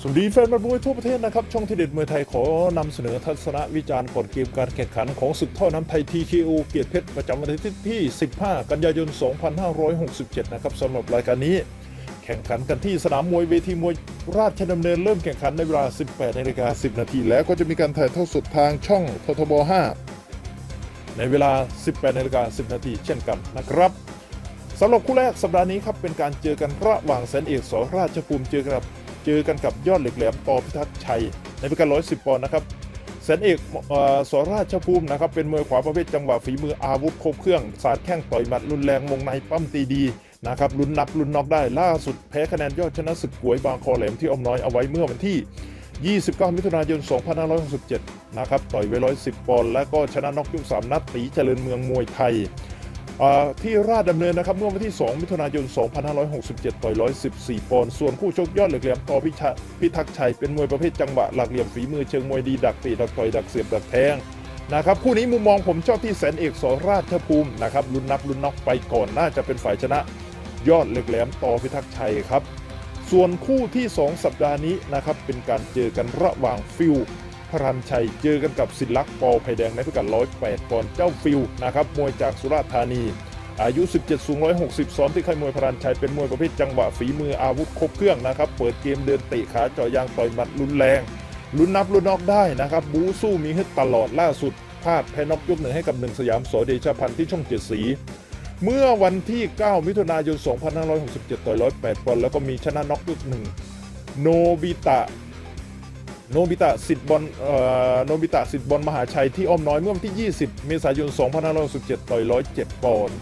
สวัสดีแฟนบอลมวยทั่วประเทศนะครับ ช่องที่เด็ดมวยไทยขอนำเสนอทัศนวิจารณ์ก่อนเกมการแข่งขันของศึกท่อน้ำไทย TKO เกียรติเพชรประจำวันอาทิตย์ที่ 15 กันยายน 2567 นะครับสำหรับรายการนี้ แข่งขันกันที่สนามมวยเวทีมวยราชดำเนินเริ่มแข่งขันในเวลา 18นาฬิกา10 นาที แล้วก็จะมีการถ่ายทอดสดทางช่องททบ 5 ในเวลา 18นาฬิกา10 นาทีเช่นกันนะครับสำหรับคู่แรกสัปดาห์นี้ครับเป็นการเจอกันระหว่างแสนเอกสราชภูมิเจอกับ เจอกันกับยอดเหล็กแหลมต่อพิทักษ์ชัย ในพิการ110 ปอนด์นะครับแสนเอกเอ่อสราชภูมินะครับเป็นมวยขวาประเภทจังหวะฝีมืออาวุธครบเครื่องสาดแข้งต่อยหมัดรุนแรงวงในปั้มตีดีนะครับลุ้นนับลุ้นน็อกได้ล่าสุดแพ้คะแนนยอดชนะศึกกวยบางคอแหลมที่อมน้อยเอาไว้เมื่อวันที่ 29 มิถุนายน 2567 นะครับต่อยไว้110 ปอนด์และก็ชนะน็อกยุค3นัดตีเจริญเมืองมวยไทย ที่ราชดำเนินนะครับเมื่อวันที่ 2 มิถุนายน 2567 ต่อย 114 ปอนด์ ส่วนคู่ชกยอดเหล็กแหลมต่อพิชพิทักษ์ชัย เป็นมวยประเภทจังหวะหลักเหลี่ยมฝีมือเชิงมวยดีดักตีดักต่อยดักเสียบดักแทงนะครับคู่นี้มุมมองผมชอบที่แสนเอกสราชภูมินะครับลุ้นนับลุ้นน็อกไปก่อนน่าจะเป็นฝ่ายชนะ ยอดเหล็กแหลมต่อพิทักษ์ชัยครับ ส่วนคู่ที่ 2 สัปดาห์นี้นะครับเป็นการเจอกันระหว่างฟิล พรันชัย เจอกันกับศิลักษ์ปอไผ่แดงในพิกัด 108ปอนด์เจ้าฟิลนะครับมวยจากสุราษฎร์ธานีอายุ 17 สูง 160 ซ้อมที่ค่ายมวยพรันชัย เป็นมวยประเภทจังหวะฝีมืออาวุธครบเครื่องนะครับ เปิดเกมเดินเตะขาเจาะยางต่อยหมัดรุนแรง ลุ้นนับลุ้นนอกได้นะครับ บูสู้มีฮึดตลอดล่าสุดพลาดแพ้น็อกยกหนึ่งให้กับหนึ่งสยามโสเดชพันธ์ที่ช่องเจ็ดสี เมื่อวันที่ 9 มิถุนายน 2567 ต่อย 108 ปอนด์แล้วก็มีชนะน็อกยกหนึ่งโนบิตะ โนบิตะสิทธิ์บอลเอ่อโนบิตะสิทธิ์บอลมหาชัยที่อ้อมน้อยเมื่อวันที่ 20 เมษายน 2567 ต่อย 107 ปอนด์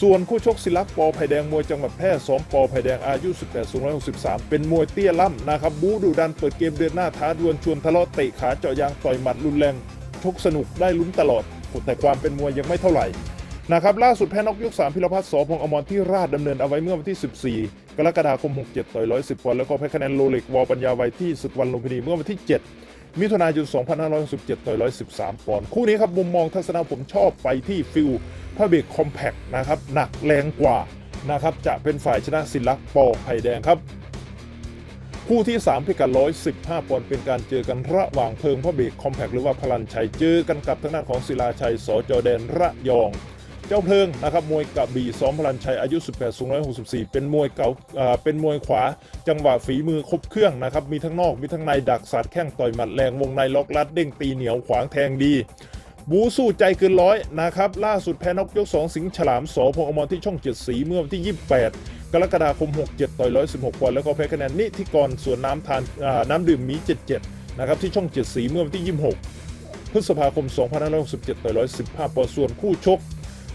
ส่วนคู่ชกศิลักษ์ปอไผ่แดงมวยจังหวัดแพร่ซ้อมปอไผ่แดงอายุ 18 สูง 163 เป็นมวยเตี้ยล่ำนะครับบูดุดันเปิดเกมเดินหน้าท้าดวลชวนทะเลาะเตะขาเจาะยางต่อยหมัดรุนแรงชกสนุกได้ลุ้นตลอดแต่ความเป็นมวยยังไม่เท่าไหร่ นะครับล่าสุดแพ้นอกยก3พิรพัฒน์สอพงอมรที่ราชดำเนินเอาไว้เมื่อวันที่ 14 กรกฎาคม 67 ต่อย 110ปอนด์แล้วก็แพ้คะแนนโลเล็กวอลปัญญาไว้ที่ศึกวันลุมพินีเมื่อวันที่ 7 มิถุนายน 2567 ต่อย 113 ปอนด์คู่นี้ครับมุมมองทัศนะผมชอบไปที่ฟิลพระเบกคอมแพคนะครับหนักแรงกว่านะครับจะเป็นฝ่ายชนะศิลักษ์ปอไผ่แดงครับคู่ที่ 3 พิกัด 115 ปอนด์เป็นการเจอกันระหว่างเพิงพระเบกคอมแพคหรือว่าพลันชัยเจอกันกับทางด้านของศิลาชัยสจแดนระยอง เจ้าเพลิงนะครับมวยกระบีซ้อมพลันชัยอายุ 18สูง164 เป็นมวยเก่าอ่าเป็นมวยขวา จังหวะฝีมือครบเครื่องนะครับมีทั้งนอกมีทั้งในดักสาดแข้งต่อยหมัดแรงวงในล็อกลัดเด้งตีเหนียวขวางแทงดีบูสู้ใจเกินร้อยนะครับ ล่าสุดแพ้นอกยก 2 สิงฉลามสอพงอมรที่ช่องเจ็ดสีเมื่อวันที่ 28 กรกฎาคม 67 ต่อย 116ปอนด์แล้วก็แพ้คะแนนนิธิกรส่วนน้ำทานอ่าน้ำดื่มมี 77 นะครับ ที่ช่องเจ็ดสีเมื่อวันที่ 26 พฤษภาคม 2567 ต่อย 115ปอนด์ส่วนคู่ชก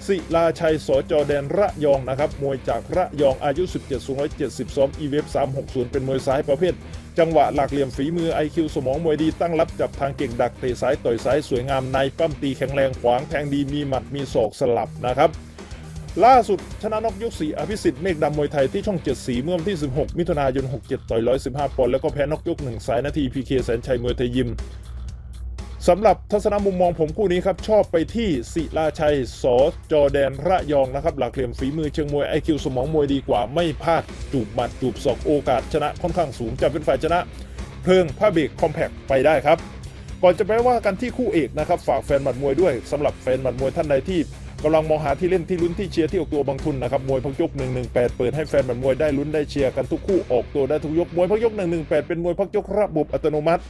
ศิลาชัยสจแดนระยองนะครับมวยจากระยองอายุ 17สูง170ซ้อม e v ฟ360 เป็นมวยซ้ายประเภท จังหวะหลักเหลี่ยมฝีมือ IQ สมองมวยดีตั้งรับจับทางเก่งดักเตะซ้ายต่อยซ้ายสวยงามในปั้มตีแข็งแรงขวางแทงดีมีหมัดมีศอกสลับนะครับล่าสุดชนะนกยกสีอภิสิทธิ์เมฆดำมวยไทยที่ช่องเจ็ดสีเมื่อวันที่ 16 มิถุนายน 67 ต่อย 115 ปอนด์แล้วก็แพ้นกยกหนึ่งสายนาทีพีเคแสนชัยมวยไทยยิม สำหรับทัศนมุมมองผมคู่นี้ครับชอบไปที่ศิลาชัยสอจอแดนระยองนะครับ หลักเหลี่ยมฝีมือเชิงมวยไอคิวสมองมวยดีกว่าไม่พลาดจูบหมัดจูบศอกโอกาสชนะค่อนข้างสูงจะเป็นฝ่ายชนะ เพลิงผ้าเบรกคอมแพกไปได้ครับ ก่อนจะไปว่ากันที่คู่เอกนะครับ ฝากแฟนหมัดมวยด้วยสำหรับแฟนหมัดมวยท่านใดที่ กำลังมองหาที่เล่นที่ลุ้นที่เชียร์ที่ออกตัวบางทุนนะครับมวยพักยก 118 เปิดให้แฟนหมัดมวยได้ลุ้นได้เชียร์กันทุกคู่ออกตัวได้ทุกยกมวยพักยก 118 เป็นมวยพักยกระบบอัตโนมัติ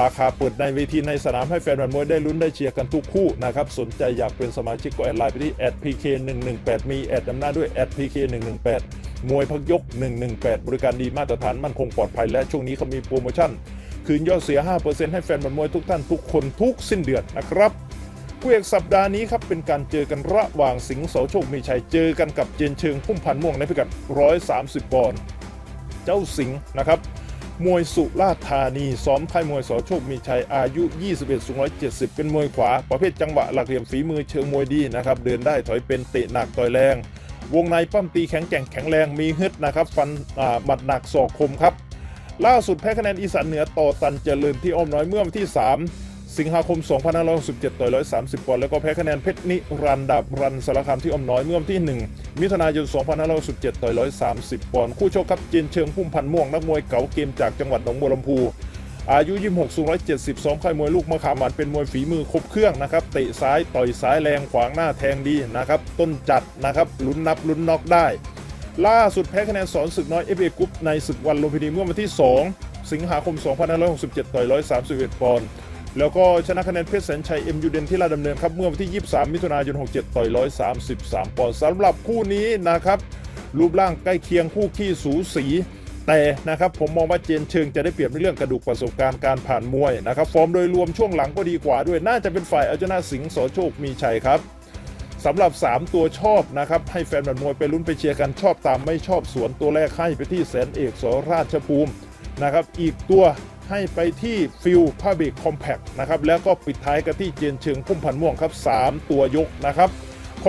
ราคาเปิดในเวทีในสนามให้แฟนหมัดมวยได้ลุ้นได้เชียร์กันทุกคู่นะครับสนใจอยากเป็นสมาชิกก็แอดไลน์ไปที่ @pk118 มีแอดนำหน้าด้วย @pk118 มวยพักยก 118 บริการดีมาตรฐานมั่นคงปลอดภัยและช่วงนี้เขามีโปรโมชั่นคืนยอดเสีย 5%ให้แฟนบอลมวยทุกท่านทุกคนทุกสิ้นเดือนนะครับ คู่เอกสัปดาห์นี้ครับเป็นการเจอกันระหว่างสิงห์เสาโชคมีชัยเจอกันกับเจนเชิงพุ่มพันธ์ม่วงในพิกัด 130ปอนด์เจ้าสิงห์นะครับ มวยสุราธานีซ้อมค่ายมวยสโชคมีชัยอายุ 21สูง170 เป็นมวยขวา ประเภทจังหวะหลักเหลี่ยมฝีมือเชิงมวยดีนะครับเดินได้ถอยเป็นเตะหนักต่อยแรง วงในปั้มตีแข็งแกร่งแข็งแรงมีฮึดนะครับฟันอ่าหมัดหนักศอกคมครับล่าสุดแพ้คะแนนอีสานเหนือต่อตันเจริญที่อ้อมน้อยเมื่อวันที่ 3 สิงหาคม 2567ต่อย130ปอนด์แล้วก็แพ้คะแนนเพชรนิรันดร์ดาบรันสารคามที่อมน้อยเมื่อวันที่ 1 มิถุนายน 2567ต่อย130ปอนด์คู่ชกครับเจนเชิงพุ่มพันธ์ม่วงนักมวยเก๋าเกมจากจังหวัดหนองบัวลำพูอายุ 26สูง170ซ้อมค่ายมวยลูกมะขามหวานเป็นมวยฝีมือครบเครื่องนะครับเตะซ้ายต่อยซ้ายแรงขวางหน้าแทงดีนะครับต้นจัดนะครับลุ้นนับลุ้นน็อกได้ ล่าสุดแพ้คะแนนสอนศึกน้อยเอฟเอกรุ๊ปในศึกวันลุมพินีเมื่อวันที่ 2 สิงหาคม 2567 ต่อย 131 ปอนด์ แล้วก็ชนะคะแนนเพชรแสนชัยเอ็มยูเดนที่ลาดำเนินครับ เมื่อวันที่ 23 มิถุนายน 67 ต่อย 133 ปอนด์สำหรับคู่นี้นะครับ รูปร่างใกล้เคียงคู่ขี้สูสี แต่นะครับผมมองว่าเจนเชิงจะได้เปรียบในเรื่องกระดูกประสบการณ์การผ่านมวยนะครับ ฟอร์มโดยรวมช่วงหลังก็ดีกว่าด้วย น่าจะเป็นฝ่ายเอาชนะสิงห์สโชคมีชัยครับสำหรับ 3 ตัวชอบนะครับ ให้แฟนบันมวยไปลุ้นไปเชียร์กันชอบตามไม่ชอบสวนตัวแรกให้ไปที่แสนเอกสราชภูมินะครับ อีกตัว ให้ไปที่ฟิลพาเบกคอมแพคนะครับแล้วก็ปิดท้ายกันที่เจนเชิงพุ่มพันม่วงครับ 3 ตัวยกนะครับ